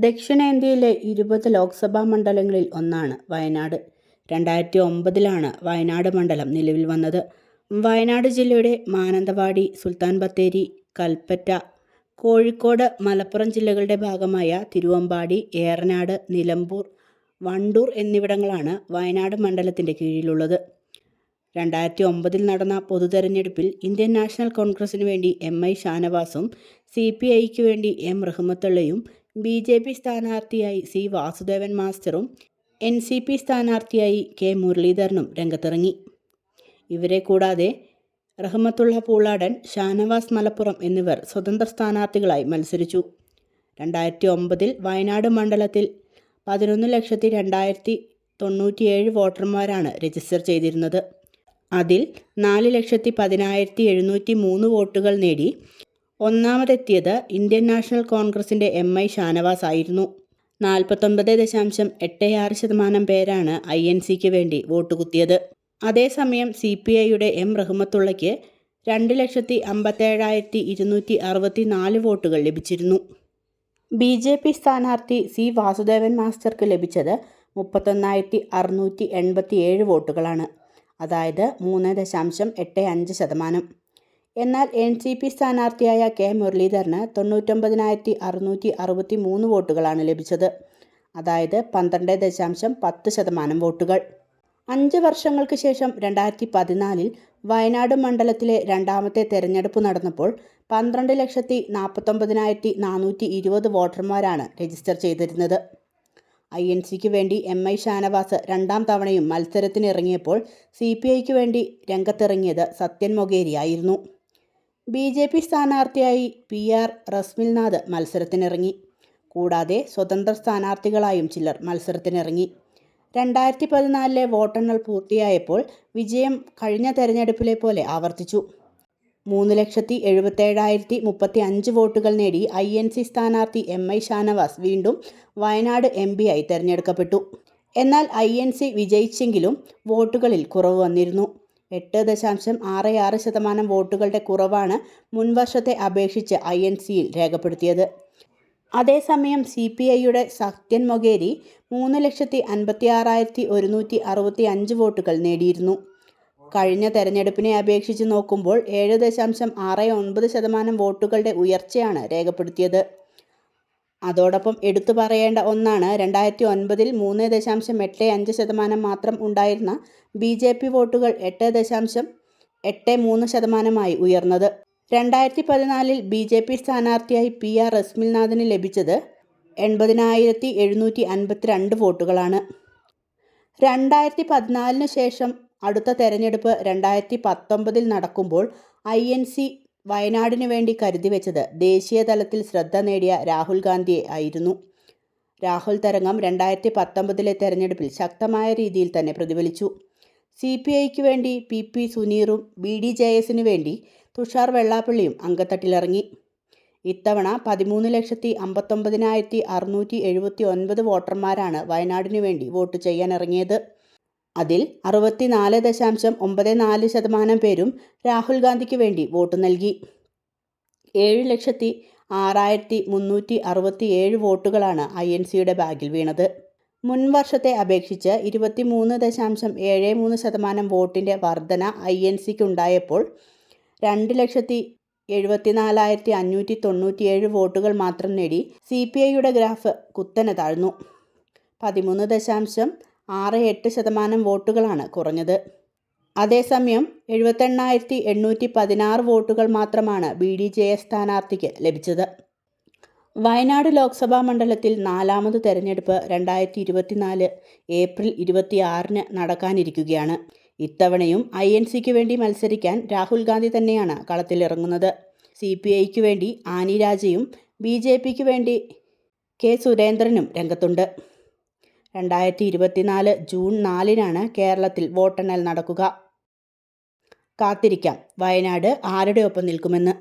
ദക്ഷിണേന്ത്യയിലെ ഇരുപത് ലോക്സഭാ മണ്ഡലങ്ങളിൽ ഒന്നാണ് വയനാട്. രണ്ടായിരത്തി ഒമ്പതിലാണ് വയനാട് മണ്ഡലം നിലവിൽ വന്നത്. വയനാട് ജില്ലയുടെ മാനന്തവാടി, സുൽത്താൻ ബത്തേരി, കൽപ്പറ്റ, കോഴിക്കോട്, മലപ്പുറം ജില്ലകളുടെ ഭാഗമായ തിരുവമ്പാടി, ഏറനാട്, നിലമ്പൂർ, വണ്ടൂർ എന്നിവിടങ്ങളാണ് വയനാട് മണ്ഡലത്തിന്റെ കീഴിലുള്ളത്. രണ്ടായിരത്തി ഒമ്പതിൽ നടന്ന പൊതുതെരഞ്ഞെടുപ്പിൽ ഇന്ത്യൻ നാഷണൽ കോൺഗ്രസിന് വേണ്ടി എം. ഐ. ഷാനവാസും സിപിഐക്ക് വേണ്ടി എം. റഹ്മത്തുള്ളയും ബി. ജെ. പി സ്ഥാനാർത്ഥിയായി സി. വാസുദേവൻ മാസ്റ്ററും എൻ. സി. പി സ്ഥാനാർത്ഥിയായി കെ. മുരളീധരനും രംഗത്തിറങ്ങി. ഇവരെ കൂടാതെ റഹ്മത്തുള്ള പൂളാടൻ, ഷാനവാസ് മലപ്പുറം എന്നിവർ സ്വതന്ത്ര സ്ഥാനാർത്ഥികളായി മത്സരിച്ചു. രണ്ടായിരത്തി ഒമ്പതിൽ വയനാട് മണ്ഡലത്തിൽ പതിനൊന്ന് ലക്ഷത്തി രണ്ടായിരത്തി തൊണ്ണൂറ്റിയേഴ് വോട്ടർമാരാണ് രജിസ്റ്റർ ചെയ്തിരുന്നത്. അതിൽ നാല് ലക്ഷത്തി പതിനായിരത്തി എഴുന്നൂറ്റി മൂന്ന് വോട്ടുകൾ നേടി ഒന്നാമതെത്തിയത് ഇന്ത്യൻ നാഷണൽ കോൺഗ്രസിന്റെ എം. ഐ. ഷാനവാസ് ആയിരുന്നു. നാൽപ്പത്തൊമ്പത് ദശാംശം എട്ട് ആറ് ശതമാനം പേരാണ് ഐ. എൻ. സിക്ക് വേണ്ടി വോട്ട് കുത്തിയത് അതേസമയം സി പി ഐയുടെ എം. റഹ്മത്തുള്ളയ്ക്ക് രണ്ട് ലക്ഷത്തി അമ്പത്തേഴായിരത്തി ഇരുന്നൂറ്റി അറുപത്തി നാല് വോട്ടുകൾ ലഭിച്ചിരുന്നു. ബി. ജെ. പി സ്ഥാനാർത്ഥി സി. വാസുദേവൻ മാസ്റ്റർക്ക് ലഭിച്ചത് മുപ്പത്തൊന്നായിരത്തി അറുന്നൂറ്റി എൺപത്തി ഏഴ് വോട്ടുകളാണ്. അതായത് മൂന്ന് ദശാംശം എട്ട് അഞ്ച് ശതമാനം. എന്നാൽ എൻ. സി. പി സ്ഥാനാർത്ഥിയായ കെ. മുരളീധരന് തൊണ്ണൂറ്റൊമ്പതിനായിരത്തി അറുന്നൂറ്റി അറുപത്തി മൂന്ന് വോട്ടുകളാണ് ലഭിച്ചത്. അതായത് പന്ത്രണ്ട് ദശാംശം പത്ത് ശതമാനം വോട്ടുകൾ. അഞ്ച് വർഷങ്ങൾക്ക് ശേഷം രണ്ടായിരത്തി പതിനാലിൽ വയനാട് മണ്ഡലത്തിലെ രണ്ടാമത്തെ തെരഞ്ഞെടുപ്പ് നടന്നപ്പോൾ പന്ത്രണ്ട് ലക്ഷത്തി നാൽപ്പത്തൊമ്പതിനായിരത്തി നാനൂറ്റി ഇരുപത് വോട്ടർമാരാണ് രജിസ്റ്റർ ചെയ്തിരുന്നത്. ഐ. എൻ. സിക്ക് വേണ്ടി എം. ഐ. ഷാനവാസ് രണ്ടാം തവണയും മത്സരത്തിനിറങ്ങിയപ്പോൾ സി പി ഐക്ക് വേണ്ടി രംഗത്തിറങ്ങിയത് സത്യൻ മൊകേരി ആയിരുന്നു. ബി. ജെ. പി സ്ഥാനാർത്ഥിയായി പി. ആർ. റസ്മിൽനാഥ് മത്സരത്തിനിറങ്ങി. കൂടാതെ സ്വതന്ത്ര സ്ഥാനാർത്ഥികളായും ചിലർ മത്സരത്തിനിറങ്ങി. രണ്ടായിരത്തി പതിനാലിലെ വോട്ടെണ്ണൽ പൂർത്തിയായപ്പോൾ വിജയം കഴിഞ്ഞ തെരഞ്ഞെടുപ്പിലെ പോലെ ആവർത്തിച്ചു. മൂന്ന് ലക്ഷത്തി എഴുപത്തേഴായിരത്തി മുപ്പത്തിഅഞ്ച് വോട്ടുകൾ നേടി ഐ. എൻ. സി സ്ഥാനാർത്ഥി എം. ഐ. ഷാനവാസ് വീണ്ടും വയനാട് എം. പി ആയി തെരഞ്ഞെടുക്കപ്പെട്ടു. എന്നാൽ ഐ. എൻ. സി വിജയിച്ചെങ്കിലും വോട്ടുകളിൽ കുറവ് വന്നിരുന്നു. എട്ട് ദശാംശം ആറ് ആറ് ശതമാനം വോട്ടുകളുടെ കുറവാണ് മുൻവർഷത്തെ അപേക്ഷിച്ച് ഐ. എൻ. സിയിൽ രേഖപ്പെടുത്തിയത്. അതേസമയം സി പി ഐയുടെ സത്യൻ മൊഗേരി മൂന്ന് ലക്ഷത്തി അൻപത്തി ആറായിരത്തി ഒരുന്നൂറ്റി അറുപത്തി അഞ്ച് വോട്ടുകൾ നേടിയിരുന്നു. കഴിഞ്ഞ തെരഞ്ഞെടുപ്പിനെ അപേക്ഷിച്ച് നോക്കുമ്പോൾ ഏഴ് ദശാംശം ആറ് ഒൻപത് ശതമാനം വോട്ടുകളുടെ ഉയർച്ചയാണ് രേഖപ്പെടുത്തിയത്. അതോടൊപ്പം എടുത്തു പറയേണ്ട ഒന്നാണ് രണ്ടായിരത്തി ഒൻപതിൽ മൂന്ന് ദശാംശം എട്ട് അഞ്ച് ശതമാനം മാത്രം ഉണ്ടായിരുന്ന ബി. ജെ. പി വോട്ടുകൾ എട്ട് ദശാംശം എട്ട് മൂന്ന് ശതമാനമായി ഉയർന്നത്. രണ്ടായിരത്തി പതിനാലിൽ ബി. ജെ. പി സ്ഥാനാർത്ഥിയായി പി. ആർ. റസ്മിൽനാഥിന് ലഭിച്ചത് എൺപതിനായിരത്തി എഴുന്നൂറ്റി അൻപത്തിരണ്ട് വോട്ടുകളാണ്. രണ്ടായിരത്തി പതിനാലിന് ശേഷം അടുത്ത തെരഞ്ഞെടുപ്പ് രണ്ടായിരത്തി പത്തൊമ്പതിൽ നടക്കുമ്പോൾ ഐ. എൻ. സി വയനാടിനു വേണ്ടി കരുതിവെച്ചത് ദേശീയ തലത്തിൽ ശ്രദ്ധ നേടിയ രാഹുൽ ഗാന്ധിയെ ആയിരുന്നു. രാഹുൽ തരംഗം രണ്ടായിരത്തി പത്തൊമ്പതിലെ തെരഞ്ഞെടുപ്പിൽ ശക്തമായ രീതിയിൽ തന്നെ പ്രതിഫലിച്ചു. സി പി ഐക്ക് വേണ്ടി പി. പി. സുനീറും ബി. ഡി. ജെ. എസിനു വേണ്ടി തുഷാർ വെള്ളാപ്പള്ളിയും അങ്കത്തട്ടിലിറങ്ങി. ഇത്തവണ പതിമൂന്ന് ലക്ഷത്തി അമ്പത്തൊമ്പതിനായിരത്തി അറുന്നൂറ്റി എഴുപത്തി ഒൻപത് വോട്ടർമാരാണ് വയനാടിനു വേണ്ടി വോട്ട് ചെയ്യാനിറങ്ങിയത്. അതിൽ അറുപത്തിനാല് ദശാംശം ഒമ്പത് നാല് ശതമാനം പേരും രാഹുൽ ഗാന്ധിക്ക് വേണ്ടി വോട്ട് നൽകി. ഏഴ് ലക്ഷത്തി ആറായിരത്തി മുന്നൂറ്റി അറുപത്തി ഏഴ് വോട്ടുകളാണ് ഐ. എൻ. സിയുടെ ബാഗിൽ വീണത്. മുൻ വർഷത്തെ അപേക്ഷിച്ച് ഇരുപത്തിമൂന്ന് ദശാംശം ഏഴ് മൂന്ന് ശതമാനം വോട്ടിന്റെ വർധന ഐ. എൻ. സിക്കുണ്ടായപ്പോൾ രണ്ട് ലക്ഷത്തി എഴുപത്തിനാലായിരത്തി അഞ്ഞൂറ്റി തൊണ്ണൂറ്റിയേഴ് വോട്ടുകൾ മാത്രം നേടി സി പി ഐയുടെ ഗ്രാഫ് കുത്തനെ താഴ്ന്നു. പതിമൂന്ന് ദശാംശം ആറ് എട്ട് ശതമാനം വോട്ടുകളാണ് കുറഞ്ഞത്. അതേസമയം എഴുപത്തെണ്ണായിരത്തി എണ്ണൂറ്റി പതിനാറ് വോട്ടുകൾ മാത്രമാണ് ബി. ഡി. ജെ. എസ് സ്ഥാനാർത്ഥിക്ക് ലഭിച്ചത്. വയനാട് ലോക്സഭാ മണ്ഡലത്തിൽ നാലാമത് തെരഞ്ഞെടുപ്പ് രണ്ടായിരത്തി ഇരുപത്തിനാല് ഏപ്രിൽ ഇരുപത്തിയാറിന് നടക്കാനിരിക്കുകയാണ്. ഇത്തവണയും ഐ. എൻ. സിക്ക് വേണ്ടി മത്സരിക്കാൻ രാഹുൽ ഗാന്ധി തന്നെയാണ് കളത്തിലിറങ്ങുന്നത്. സി പി ഐക്ക് വേണ്ടി ആനി രാജയും ബി. ജെ. പിക്ക് വേണ്ടി കെ. സുരേന്ദ്രനും രംഗത്തുണ്ട്. രണ്ടായിരത്തി ഇരുപത്തിനാല് ജൂൺ നാലിനാണ് കേരളത്തിൽ വോട്ടെണ്ണൽ നടക്കുക. കാത്തിരിക്കാം വയനാട് ആരുടെ ഒപ്പം നിൽക്കുമെന്ന്.